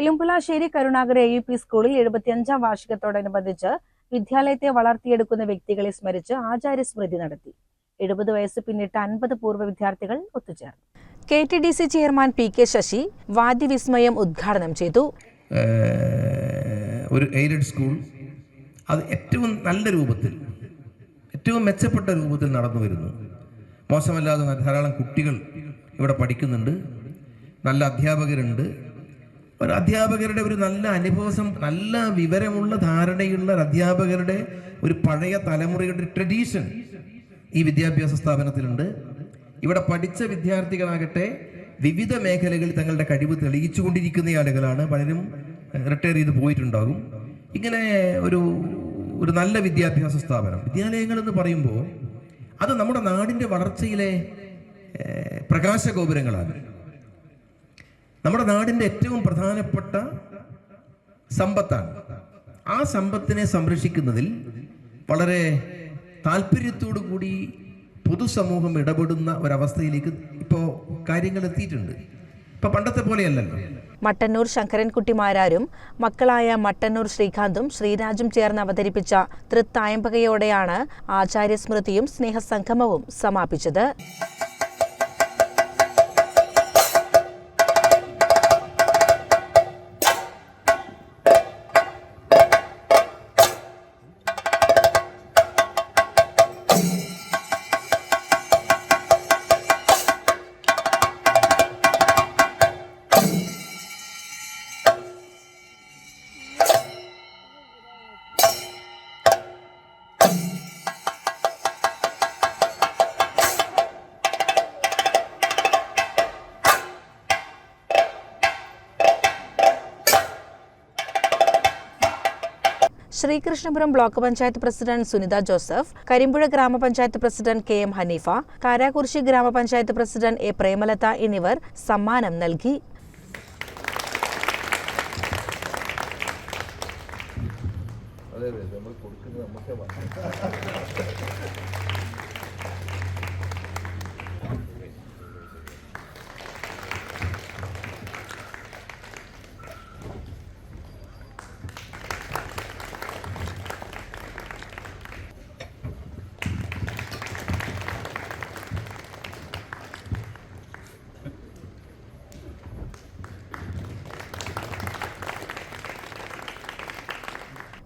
Ilumbulassery Karunakara A U P സ്കൂളിൽ എഴുപത്തിയഞ്ചാം വാർഷികത്തോടനുബന്ധിച്ച് വിദ്യാലയത്തെ വളർത്തിയെടുക്കുന്ന വ്യക്തികളെ സ്മരിച്ച് ആചാര്യസ്മൃതി നടത്തി. എഴുപത് വയസ്സ് പിന്നിട്ട അൻപത് പൂർവ വിദ്യാർത്ഥികൾ ഒത്തുചേർന്നു. K T D C chairman P K Sasi വാദ്യവിസ്മയം ഉദ്ഘാടനം ചെയ്തു. ഒരു എയ്ഡഡ് സ്കൂൾ അത് ഏറ്റവും നല്ല രൂപത്തിൽ ഏറ്റവും മെച്ചപ്പെട്ട രൂപത്തിൽ നടന്നു വരുന്നു. മോശമല്ലാതെ ധാരാളം കുട്ടികൾ ഇവിടെ പഠിക്കുന്നുണ്ട്. നല്ല അധ്യാപകരുണ്ട്. ഒരു അധ്യാപകരുടെ ഒരു നല്ല അനുഭവം നല്ല വിവരമുള്ള ധാരണയുള്ള അധ്യാപകരുടെ ഒരു പഴയ തലമുറയുടെ ട്രഡീഷൻ ഈ വിദ്യാഭ്യാസ സ്ഥാപനത്തിലുണ്ട്. ഇവിടെ പഠിച്ച വിദ്യാർത്ഥികളാകട്ടെ വിവിധ മേഖലകളിൽ തങ്ങളുടെ കഴിവ് തെളിയിച്ചു കൊണ്ടിരിക്കുന്ന ആളുകളാണ്. പലരും റിട്ടയർ ചെയ്ത് പോയിട്ടുണ്ടാകും. ഇങ്ങനെ ഒരു ഒരു നല്ല വിദ്യാഭ്യാസ സ്ഥാപനം വിദ്യാലയങ്ങൾ എന്ന് പറയുമ്പോൾ അത് നമ്മുടെ നാടിന്റെ വളർച്ചയിലെ പ്രകാശ പ്രകാശഗോപുരങ്ങളാണ്. നമ്മുടെ നാടിന്റെ ഏറ്റവും പ്രധാനപ്പെട്ട സമ്പത്താണ്. ആ സമ്പത്തിനെ സംരക്ഷിക്കുന്നതിൽ വളരെ താല്പര്യത്തോടു കൂടി പൊതുസമൂഹം ഇടപെടുന്ന ഒരവസ്ഥയിലേക്ക് ഇപ്പോൾ കാര്യങ്ങൾ എത്തിയിട്ടുണ്ട്. ഇപ്പോൾ പണ്ടത്തെ പോലെയല്ലല്ലോ. മട്ടന്നൂർ ശങ്കരൻകുട്ടിമാരാരും മക്കളായ മട്ടന്നൂർ ശ്രീകാന്തും ശ്രീരാജും ചേർന്ന് അവതരിപ്പിച്ച തൃത്തായമ്പകയോടെയാണ് ആചാര്യസ്മൃതിയും സ്നേഹസംഗമവും സമാപിച്ചത്. Sreekrishnapuram block panchayat president Sunitha Joseph Karimpuzha ഗ്രാമപഞ്ചായത്ത് president K M Haneefa Karakurissi ഗ്രാമപഞ്ചായത്ത് പ്രസിഡന്റ് എ പ്രേമലത എന്നിവർ സമ്മാനം നൽകി.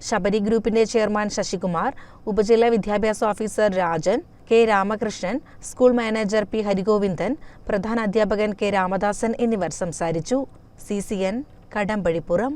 ശബരി ഗ്രൂപ്പിന്റെ ചെയർമാൻ ശശികുമാർ ഉപജില്ലാ വിദ്യാഭ്യാസ officer Rajan K Ramakrishnan school manager P Harigovindan പ്രധാന അധ്യാപകൻ കെ രാമദാസൻ എന്നിവർ സംസാരിച്ചു. C C N Kadambazhipuram.